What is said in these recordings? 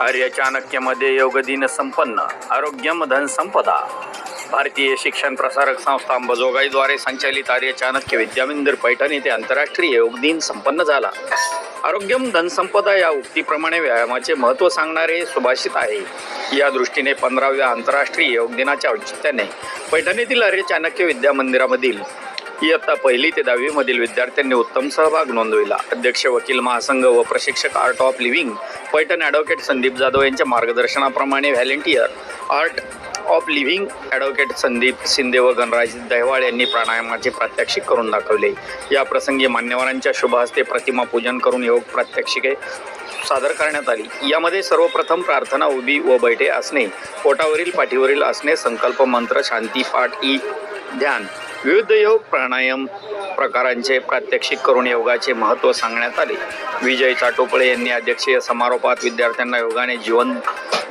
आर्य चाणक्यमध्ये योगदिन संपन्न आरोग्यम धन संपदा. भारतीय शिक्षण प्रसारक संस्था अंबजोगाईद्वारे संचालित आर्य चाणक्य विद्यामंदिर पैठण येथे आंतरराष्ट्रीय योग दिन संपन्न झाला. आरोग्यम धनसंपदा या उक्तीप्रमाणे व्यायामाचे महत्त्व सांगणारे सुभाषित आहे. या दृष्टीने पंधराव्या आंतरराष्ट्रीय योग दिनाच्या औचित्याने पैठण येथील आर्य चाणक्य विद्यामंदिरामधील इयत्ता पहिली ते दहावीमधील विद्यार्थ्यांनी उत्तम सहभाग नोंदविला. अध्यक्ष वकील महासंघ व प्रशिक्षक art of living Paithan advocate Sandeep Jadhav यांच्या मार्गदर्शनाप्रमाणे volunteer art of living advocate Sandeep Shinde व गणराज दहवाळ यांनी प्राणायामाचे प्रात्यक्षिक करून दाखवले. या प्रसंगी मान्यवरांच्या शुभ हस्ते प्रतिमा पूजन करून योग प्रात्यक्षिके सादर करण्यात आली. यामध्ये सर्वप्रथम प्रार्थना उभी व बैठे असणे पोटावरील पाठीवरील असणे संकल्प मंत्र शांती पाठ ई ध्यान विविध योग प्राणायाम प्रकारांचे प्रात्यक्षिक करून योगाचे महत्त्व सांगण्यात आले. विजय चाटोपळे यांनी अध्यक्षीय समारोपात विद्यार्थ्यांना योगाने जीवन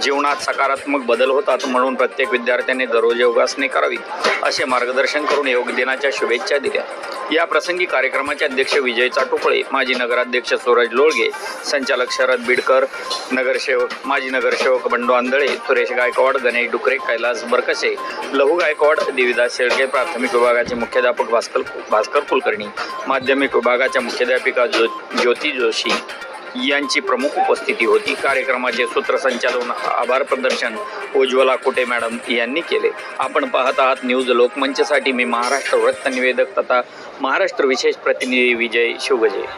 जीवनात सकारात्मक बदल होतात म्हणून प्रत्येक विद्यार्थ्याने दररोज योगासने करावीत असे मार्गदर्शन करून योग दिनाच्या शुभेच्छा दिल्या. या प्रसंगी कार्यक्रमाचे अध्यक्ष विजय चाटोपळे माजी नगराध्यक्ष सूरज लोळगे संचालक शरद बिडकर नगरसेवक माजी नगरसेवक बंडू आंधळे सुरेश गायकवाड गणेश डुकरे कैलास बरकसे लहू गायकवाड देवीदास शेळके प्राथमिक विभागाचे मुख्याध्यापक भास्कर भास्कर कुलकर्णी माध्यमिक विभागाच्या मुख्याध्यापिका ज्यो ज्योती जोशी. यांची प्रमुख उपस्थिती होती. कार्यक्रमाचे सूत्रसंचालन आभार प्रदर्शन उज्ज्वला कुटे मॅडम यांनी केले. आपण पाहत आहात न्यूज लोकमंचसाठी मी महाराष्ट्र वृत्त निवेदक तथा महाराष्ट्र विशेष प्रतिनिधी विजय शिवगजे.